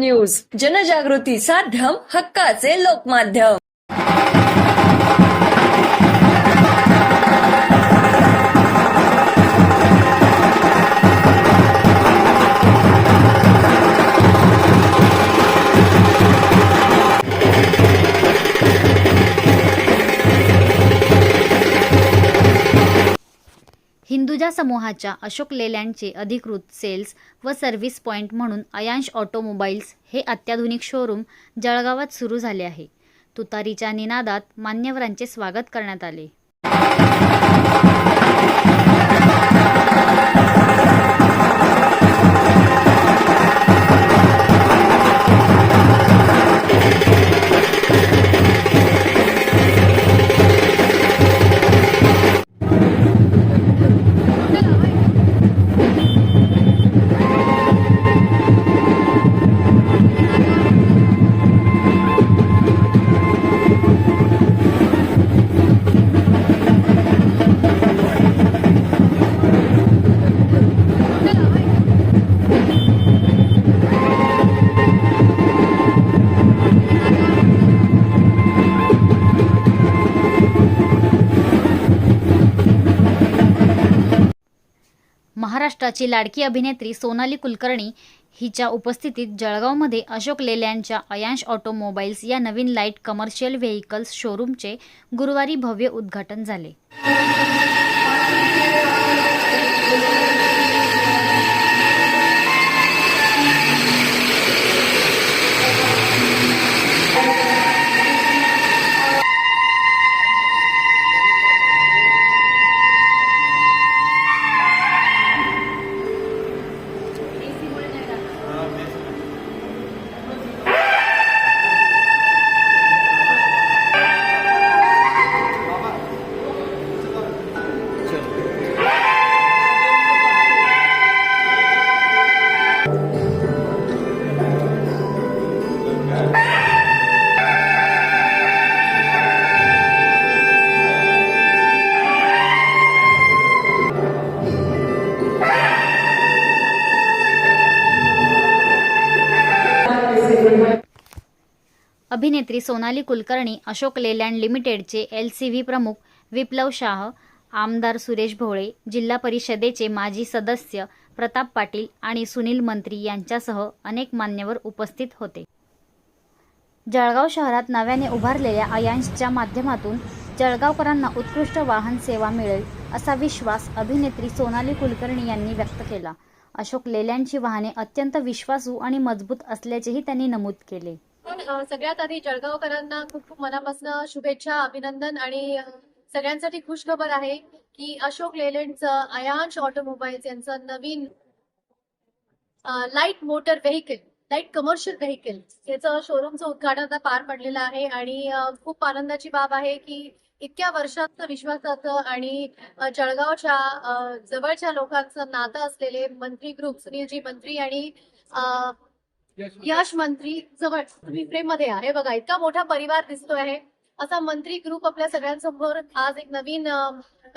News. जनजागृती साध्यम हक्काचे लोकमाध्यम. हिंदुजा समूहाच्या अशोक लेलँडचे अधिकृत सेल्स व सर्व्हिस पॉईंट म्हणून अयांश ऑटोमोबाईल्स हे अत्याधुनिक शोरूम जळगावात सुरू झाले आहे. तुतारीच्या निनादात मान्यवरांचे स्वागत करण्यात आले. महाराष्ट्राची लाडकी अभिनेत्री सोनाली कुलकर्णी हिच्या उपस्थितीत जळगावमध्ये अशोक लेलँडच्या अयांश ऑटोमोबाईल्स या नवीन लाइट कमर्शियल व्हेकल्स शोरूमचे गुरुवारी भव्य उद्घाटन झाले. अभिनेत्री सोनाली कुलकर्णी अशोक लेलँड लिमिटेडचे एल सी व्ही प्रमुख विप्लव शाह आमदार सुरेश भोळे जिल्हा परिषदेचे माजी सदस्य प्रताप पाटील आणि सुनील मंत्री यांच्यासह अनेक मान्यवर उपस्थित होते. जळगाव शहरात नव्याने उभारलेल्या अयांशच्या माध्यमातून जळगावकरांना उत्कृष्ट वाहन सेवा मिळेल असा विश्वास अभिनेत्री सोनाली कुलकर्णी यांनी व्यक्त केला. अशोक लेलँडची वाहने अत्यंत विश्वासू आणि मजबूत असल्याचेही त्यांनी नमूद केले. पण सगळ्यात आधी जळगावकरांना खूप खूप मनापासून शुभेच्छा अभिनंदन आणि सगळ्यांसाठी खुश खबर आहे की अशोक लेलँडचं अयांश ऑटोमोबाईल्स यांचं नवीन light motor vehicle light commercial vehicle याचं शोरूमचं उद्घाटन आता पार पडलेलं आहे आणि खूप आनंदाची बाब आहे की इतक्या वर्षाचं विश्वासाचं आणि जळगावच्या जवळच्या लोकांचं नातं असलेले मंत्री ग्रुप सुनीलजी मंत्री आणि यश मंत्री जवळ तुम्ही फ्रेममध्ये आहे बघा इतका मोठा परिवार दिसतोय आहे. असा मंत्री ग्रुप आपल्या सगळ्यांसमोर आज एक नवीन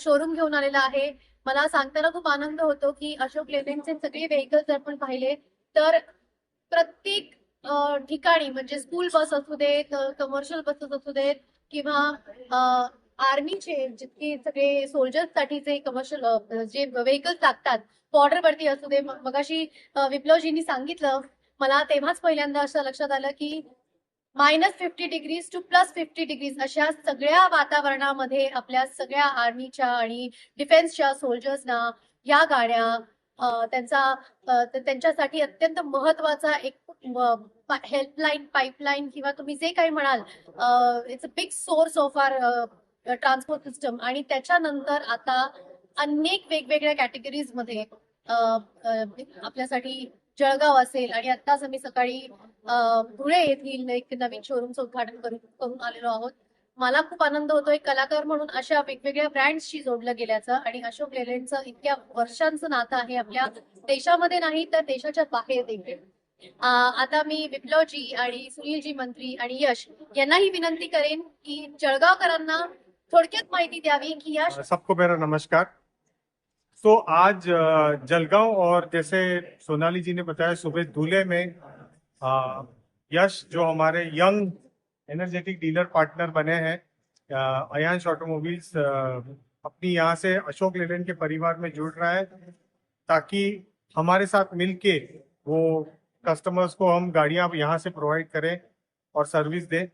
शोरूम घेऊन आलेला आहे. मला सांगताना खूप आनंद होतो की अशोक लेलँडचे सगळे व्हेकल्स जर आपण पाहिले तर प्रत्येक ठिकाणी म्हणजे स्कूल बस असू देत कमर्शियल बसेस असू देत किंवा आर्मीचे जितके सगळे सोल्जर्ससाठीचे कमर्शियल जे व्हेकल्स लागतात बॉर्डरवरती असू दे मगाशी विप्लवजींनी सांगितलं मला तेव्हाच पहिल्यांदा असं लक्षात आलं की minus fifty degrees to plus fifty degrees अशा सगळ्या वातावरणामध्ये आपल्या सगळ्या आर्मीच्या आणि डिफेन्सच्या सोल्जर्सना या गाड्या त्यांचा त्यांच्यासाठी अत्यंत महत्त्वाचा एक हेल्पलाईन पाईपलाईन किंवा तुम्ही जे काही म्हणाल it's a big source of our transport system आणि त्याच्यानंतर आता अनेक वेगवेगळ्या कॅटेगरीजमध्ये आपल्यासाठी जळगाव असेल आणि आत्ताच आम्ही सकाळी धुळे येथील एक नवीन शोरूमचं उद्घाटन करून करून आलेलो आहोत. मला खूप आनंद होतोय. कलाकार म्हणून अशा वेगवेगळ्या ब्रँड्सशी जोडलं गेल्याचं आणि अशोक लेलँडचं इतक्या वर्षांचं नातं आहे आपल्या देशामध्ये नाही तर देशाच्या बाहेर देखील. आता मी विप्लवजी आणि सुनीलजी मंत्री आणि यश यांनाही विनंती करेन की जळगावकरांना थोडक्यात माहिती द्यावी की या सबको मेरा नमस्कार. तो आज जलगांव और जैसे सोनाली जी ने बताया, सुबह दूल्हे में यश जो हमारे यंग एनर्जेटिक डीलर पार्टनर बने हैं अयांश ऑटोमोबाइल्स अपनी यहाँ से अशोक लेलैंड के परिवार में जुड़ रहा है, ताकि हमारे साथ मिलके वो कस्टमर्स को हम गाड़ियाँ यहाँ से प्रोवाइड करें और सर्विस दें।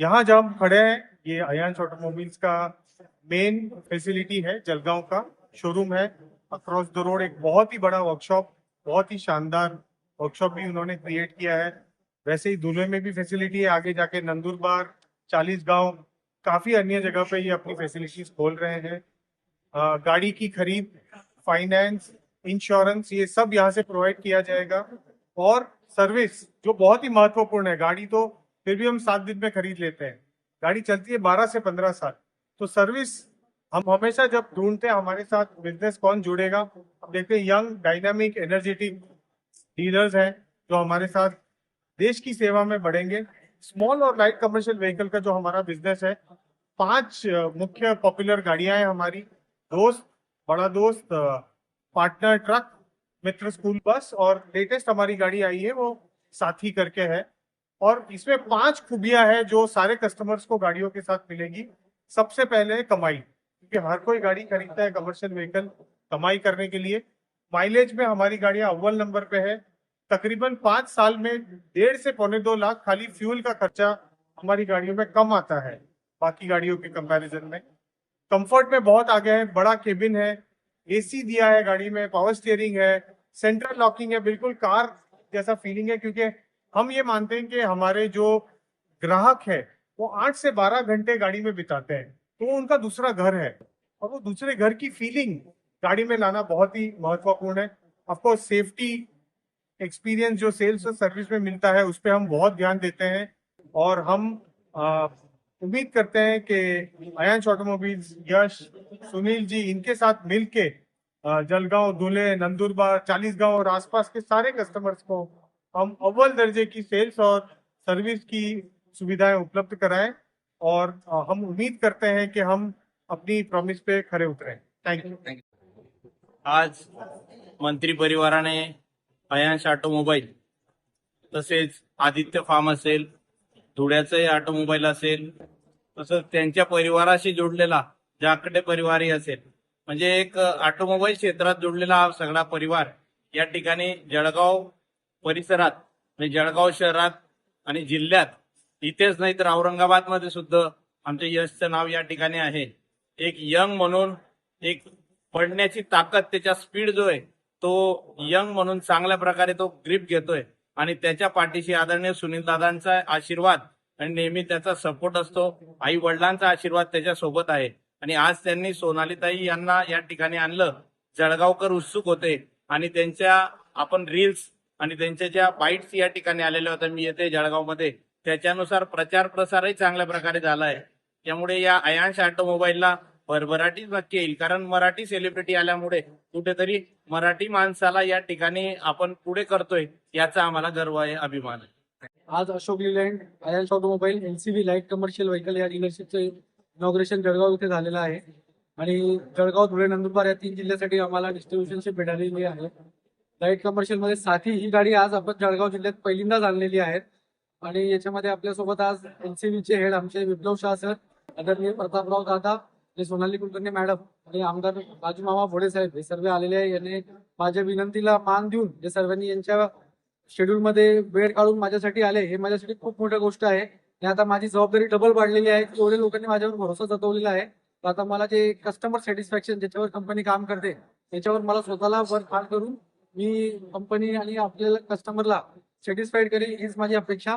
यहाँ जब हम खड़े हैं, ये अयांश ऑटोमोबाइल्स का मेन फैसिलिटी है जलगांव का। शोरूम है। अक्रॉस द रोड एक बहुत ही बड़ा वर्कशॉप बहुत ही शानदार वर्कशॉप भी उन्होंने क्रिएट किया है। वैसे ही धुले में भी फैसिलिटी है आगे जाके नंदुरबार चालीस गाँव काफ़ी अन्य जगह पे ये अपनी फैसिलिटीज़ खोल रहे हैं। अ, गाड़ी की खरीद फाइनेंस इंश्योरेंस ये सब यहाँ से प्रोवाइड किया जाएगा। और सर्विस जो बहुत ही महत्वपूर्ण है गाड़ी तो फिर भी हम सात दिन में खरीद लेते हैं। गाड़ी चलती है बारह से पंद्रह साल। तो सर्विस हम हमेशा जब ढूंढते हैं, हमारे साथ बिज़नेस कौन जुड़ेगा? अब देखते यंग डायनामिक एनर्जेटिक डीलर्स हैं जो हमारे साथ देश की सेवा में बढ़ेंगे। स्मॉल और लाइट कमर्शियल व्हीकल का जो हमारा बिज़नेस है, पाँच मुख्य पॉपुलर गाड़ियाँ हैं हमारी। Dost, Bada Dost partner truck Mitr school bus और लेटेस्ट हमारी गाड़ी आई है, वो साथी करके है। और इसमें पाँच खूबियाँ हैं जो सारे कस्टमर्स को गाड़ियों के साथ मिलेगी। सबसे पहले कमाई। क्योंकि हर कोई गाड़ी खरीदता है कमर्शियल व्हीकल कमाई करने के लिए। माइलेज में हमारी गाड़ियाँ अव्वल नंबर पे है। तकरीबन पाँच साल में डेढ़ से पौने दो लाख खाली फ्यूल का खर्चा हमारी गाड़ियों में कम आता है, बाकी गाड़ियों के कंपैरिजन में। कंफर्ट में बहुत आगे है, बड़ा केबिन है एसी दिया है गाड़ी में पावर स्टीयरिंग है सेंट्रल लॉकिंग है, बिल्कुल कार जैसा फीलिंग है, क्योंकि हम ये मानते हैं कि हमारे जो ग्राहक है, वो आठ से बारह घंटे गाड़ी में बिताते हैं। तो उनका दूसरा घर है। और वो दूसरे घर की फीलिंग गाड़ी में लाना बहुत ही महत्वपूर्ण है। ऑफकोर्स सेफ्टी एक्सपीरियंस जो सेल्स और सर्विस में मिलता है, उस पर हम बहुत ध्यान देते हैं। और हम उम्मीद करते हैं कि अयांश ऑटोमोबाइल्स यश, सुनील जी इनके साथ मिलके जलगांव, धुले, नंदुरबार, चालीसगांव और आसपास के सारे कस्टमर्स को हम अव्वल दर्जे की सेल्स और सर्विस की सुविधाएँ उपलब्ध कराएँ। और हम उम्मीद करते हैं कि हम अपनी प्रॉमिस पे खरे उतरे। थैंक यू आज मंत्री परिवाराने अयांश ऑटोमोबाईल तसेच आदित्य फार्म असेल धुळ्याचंही ऑटोमोबाईल असेल तसंच त्यांच्या परिवाराशी जोडलेला जाकडे परिवारही असेल म्हणजे एक ऑटोमोबाईल क्षेत्रात जोडलेला हा सगळा परिवार या ठिकाणी जळगाव परिसरात म्हणजे जळगाव शहरात आणि जिल्ह्यात इथेच नाही तर औरंगाबादमध्ये सुद्धा आमच्या यशचं नाव या ठिकाणी आहे. एक यंग म्हणून एक पडण्याची ताकद त्याच्या स्पीड जो आहे तो यंग म्हणून चांगल्या प्रकारे तो ग्रीप घेतोय. आणि त्याच्या पाठीशी आदरणीय सुनील दादांचा आशीर्वाद आणि नेहमी त्याचा सपोर्ट असतो. आई वडिलांचा आशीर्वाद त्याच्या सोबत आहे. आणि आज त्यांनी सोनालीताई यांना या ठिकाणी आणलं. जळगावकर उत्सुक होते. आणि त्यांच्या आपण रील्स आणि त्यांच्या ज्या बाईट्स या ठिकाणी आलेल्या होत्या मी येते जळगावमध्ये. त्याच्यानुसार प्रचार प्रसारही चांगल्या प्रकारे झाला आहे त्यामुळे या अयांश ऑटोमोबाईलला भरभराटीच नक्की येईल. कारण मराठी सेलिब्रिटी आल्यामुळे कुठेतरी मराठी माणसाला या ठिकाणी आपण पुढे करतोय याचा आम्हाला गर्व आहे अभिमान आहे. आज Ashok Leyland Ayansh automobile NCB light commercial vehicle या डीलरशिपचं इनॉग्रेशन जळगाव इथे झालेलं आहे. आणि जळगाव धुळे नंदुरबार या तीन जिल्ह्यासाठी आम्हाला डिस्ट्रीब्युशनशिप मिळालेली आहे. लाइट कमर्शियलमध्ये साथी ही गाडी आज आपण जळगाव जिल्ह्यात पहिल्यांदाच आणलेली आहेत आणि याच्यामध्ये आपल्यासोबत आज एनसीबीचे हेड आमचे विप्लव शाह सर आदरणीय प्रतापराव दादा आणि सोनाली कुलकर्णी मॅडम आणि आमदार राजू मामा भोडे साहेब हे सर्व आलेले आहे. यांनी माझ्या विनंतीला मान देऊन हे सर्वांनी यांच्या शेड्यूल मध्ये वेळ काढून माझ्यासाठी आले. हे माझ्यासाठी खूप मोठी गोष्ट आहे. आणि आता माझी जबाबदारी डबल वाढलेली आहे. की एवढ्या लोकांनी माझ्यावर भरोसा जतवलेला आहे. तर आता मला जे कस्टमर सॅटिस्फॅक्शन ज्याच्यावर कंपनी काम करते त्याच्यावर मला स्वतःला वर्क हार्ड करून मी कंपनी आणि आपल्याला कस्टमरला सॅटिस्फाईड करेल हीच माझी अपेक्षा.